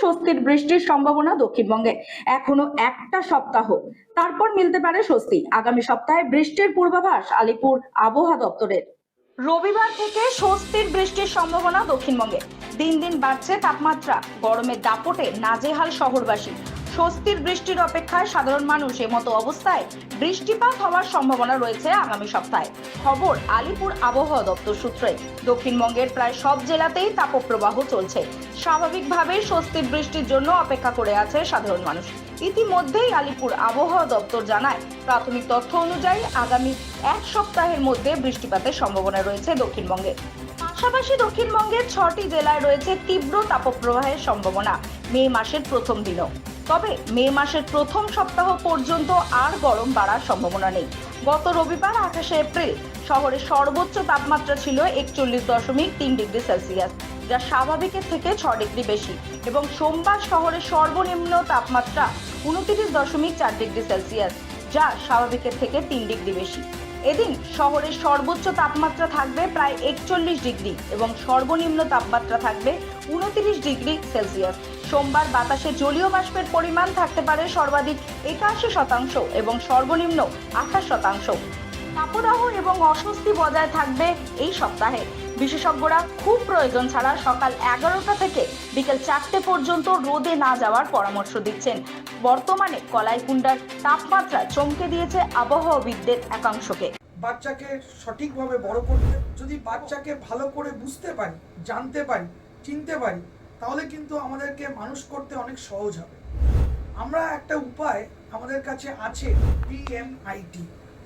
স্বস্তির বৃষ্টির সম্ভাবনা দক্ষিণবঙ্গে। এখনও একটা সপ্তাহ। তারপর মিলতে পারে স্বস্তি। আগামী সপ্তাহে বৃষ্টির পূর্বাভাস আলিপুর আবহাওয়া দপ্তরের। রবিবার থেকে স্বস্তির বৃষ্টির সম্ভাবনা দক্ষিণবঙ্গে। দিন দিন বাড়ছে তাপমাত্রা। গরমের দাপটে নাজেহাল শহরবাসী। স্বস্তির বৃষ্টির অপেক্ষায় সাধারণ মানুষ মতো অবস্থায় বৃষ্টিপাত হওয়ার সম্ভাবনা রয়েছে আগামী সপ্তাহে। খবর আলিপুর আবহাওয়া দপ্তর সূত্রে। দক্ষিণবঙ্গের প্রায় সব জেলাতেই তাপপ্রবাহ চলছে। স্বাভাবিকভাবে স্বস্তির বৃষ্টির জন্য অপেক্ষা করে আছে সাধারণ মানুষ। ইতিমধ্যেই আলিপুর আবহাওয়া দপ্তর জানায়, প্রাথমিক তথ্য অনুযায়ী আগামী এক সপ্তাহের মধ্যে বৃষ্টিপাতের সম্ভাবনা রয়েছে দক্ষিণবঙ্গে। পাশাপাশি দক্ষিণবঙ্গের ছটি জেলায় রয়েছে তীব্র তাপপ্রবাহের সম্ভাবনা। মে মাসের প্রথম দিনও। তবে মে মাসের প্রথম সপ্তাহ পর্যন্ত আর গরম বাড়ার সম্ভাবনা নেই। গত রবিবার আঠাশে এপ্রিল শহরের সর্বোচ্চ তাপমাত্রা ছিল একচল্লিশ দশমিক তিন ডিগ্রি সেলসিয়াস, যা স্বাভাবিকের থেকে ছ ডিগ্রি বেশি এবং সোমবার শহরের সর্বনিম্ন তাপমাত্রা উনত্রিশ দশমিক চার ডিগ্রি সেলসিয়াস, যা স্বাভাবিকের থেকে তিন ডিগ্রি বেশি। এদিন শহরের সর্বোচ্চ তাপমাত্রা থাকবে প্রায় একচল্লিশ ডিগ্রি এবং সর্বনিম্ন তাপমাত্রা থাকবে উনত্রিশ ডিগ্রি সেলসিয়াস। সোমবার বাতাসে জলীয় বাষ্পের পরিমাণ থাকতে পারে সর্বাধিক একাশি শতাংশ এবং সর্বনিম্ন আঠাশ শতাংশ। তাপদাহ এবং অস্বস্তি বজায় থাকবে এই সপ্তাহে। বিশেষজ্ঞরা খুব প্রয়োজন ছাড়া সকাল এগারোটা থেকে বিকেল চারটে পর্যন্ত রোদে না যাওয়ার পরামর্শ দিচ্ছেন। বর্তমানে কলাইকুণ্ডার তাপমাত্রা চমকে দিয়েছে আবহাওয়াবিদদের একাংশকে। বাচ্চাকে সঠিকভাবে বড় করতে, যদি বাচ্চাকে ভালো করে বুঝতে পারি, জানতে পারি, চিনতে পারি, তাহলে কিন্তু আমাদেরকে মানুষ করতে অনেক সহজ হবে। আমরা একটা উপায় আমাদের কাছে আছে PMIT